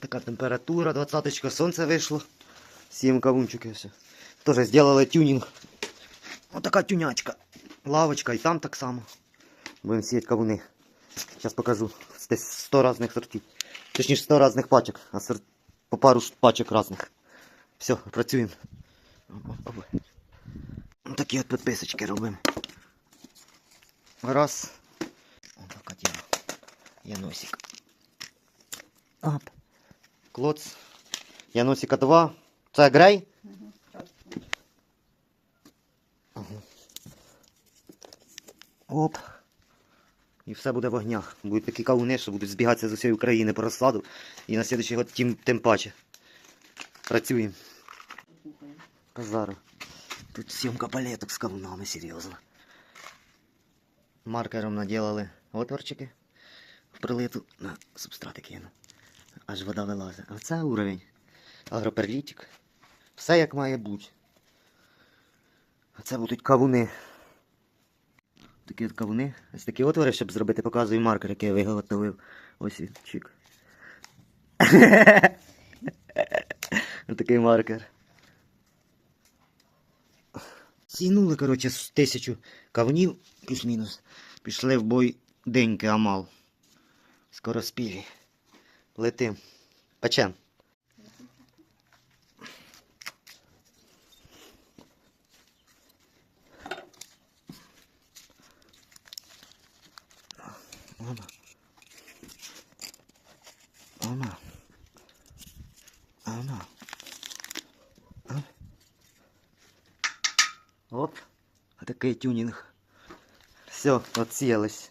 Така температура, 20 сонце вийшло. Сім кавунчиків все. Тоже зробили тюнінг. Отака тюнячка. Лавочка і там так само. Будемо сіяти кавуни. Зараз покажу. Десь 100 різних сортів. Точніше 100 різних пачок, а сорт... по пару пачок різних. Все, працюємо. Оп-оп-оп. Такі от підписочки робимо. Раз. Отака тема. Яносик. Оп. Клоц. Яносика 2. Це грей? Оп. І все буде в огнях. Будуть такі кавуни, що будуть збігатися з усієї України по розкладу. І на слідчий год тим, тим паче. Працюємо. Казара. Тут съемка палеток з кавунами, серйозно. Маркером наделали отворчики в прилиту на субстрати кину. Аж вода вилазить. А це уровень. Агроперлітик. Все як має бути. А це будуть кавуни. Такі от кавуни. Ось такі отвори, щоб зробити, показую маркер, який я виготовив. Ось він, чик. Ось такий маркер. Сінули, коротше, з тисячу кавунів, плюс-мінус. Пішли в бой деньки Амал. Скоро спілі. Летим. Печем. Мама. Мама. Мама. Оп. А такий тюнінг. Все, отсіялись.